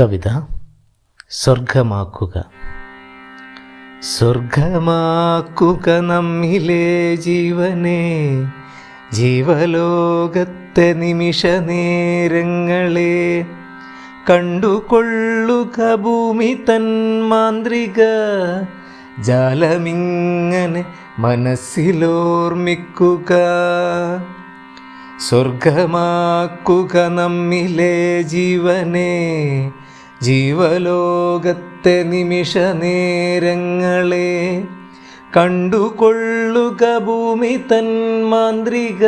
കവിത സ്വർഗമാക്കുക. സ്വർഗമാക്കുക നമ്മിലെ ജീവനെ. ജീവലോകത്തെ നിമിഷ നേരങ്ങളെ കണ്ടുകൊള്ളുക ഭൂമി തൻ മാന്ത്രിക. ജാലമിങ്ങനെ മനസ്സിലോർമ്മിക്കുക. സ്വർഗമാക്കുക നമ്മിലെ ജീവനെ. ജീവലോകത്തെ നിമിഷ നേരങ്ങളെ കണ്ടുകൊള്ളുക ഭൂമി തൻ മാന്ത്രിക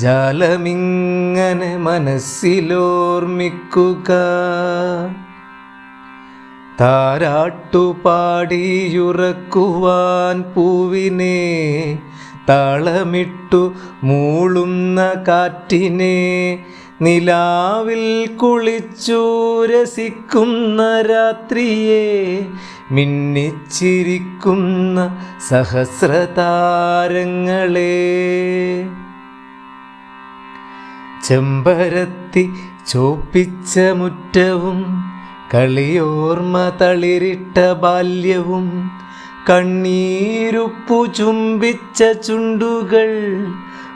ജാലമിങ്ങനെ മനസ്സിലോർമ്മിക്കുക. താരാട്ടുപാടിയുറക്കുവാൻ പൂവിനെ താളമിട്ടു മൂളുന്ന കാറ്റിനെ നിലാവിൽ കുളിച്ചു രസിക്കുന്ന രാത്രിയെ മിന്നിച്ചിരിക്കുന്ന സഹസ്രതാരങ്ങളെ. ചെമ്പരത്തി ചോപ്പിച്ച മുറ്റവും കളിയോർമ്മ തളിരിട്ട ബാല്യവും കണ്ണീരുപ്പു ചുംബിച്ച ചുണ്ടുകൾ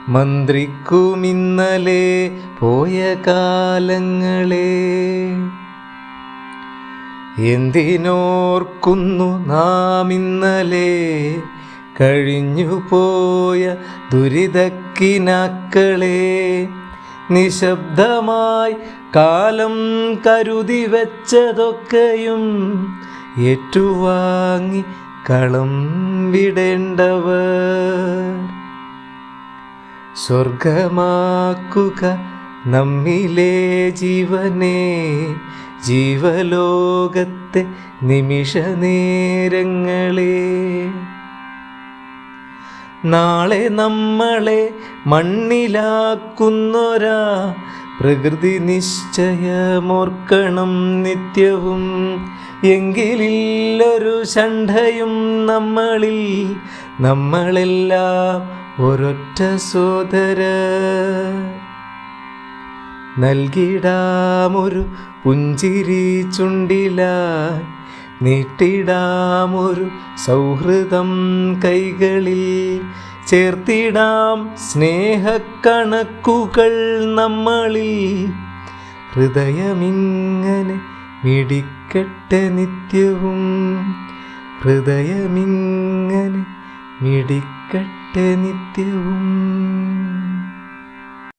മന്ത്രിക്കുമിന്നലെ പോയ കാലങ്ങളെ. എന്തിനോർക്കുന്നു നാം ഇന്നലെ കഴിഞ്ഞുപോയ ദുരിതക്കിനാക്കളെ. നിശബ്ദമായി കാലം കരുതി വെച്ചതൊക്കെയും ഏറ്റുവാങ്ങി കളം വിടേണ്ടവർ സ്വർഗമാക്കുക നമ്മിലെ ജീവനെ. ജീവലോകത്തെ നിമിഷ നേരങ്ങളെ. നാളെ നമ്മളെ മണ്ണിലാക്കുന്നൊരാ. പ്രകൃതി നിശ്ചയമോർക്കണം നിത്യവും. എങ്കിലില്ലൊരു ഷണ്ഠയും നമ്മളിൽ. നമ്മളെല്ലാം ഒരൊറ്റ സോദര നൽകിടാമൊരു പുഞ്ചിരി ചുണ്ടിലായി നീട്ടിടാമൊരു സൗഹൃദം കൈകളിൽ ചേർത്തിടാം സ്നേഹക്കണക്കുകൾ നമ്മളിൽ. ഹൃദയമിങ്ങനെ മിടിക്കട്ടെ നിത്യവും. ഹൃദയമിങ്ങനെ മിടിക്കട്ടെ നിത്യവും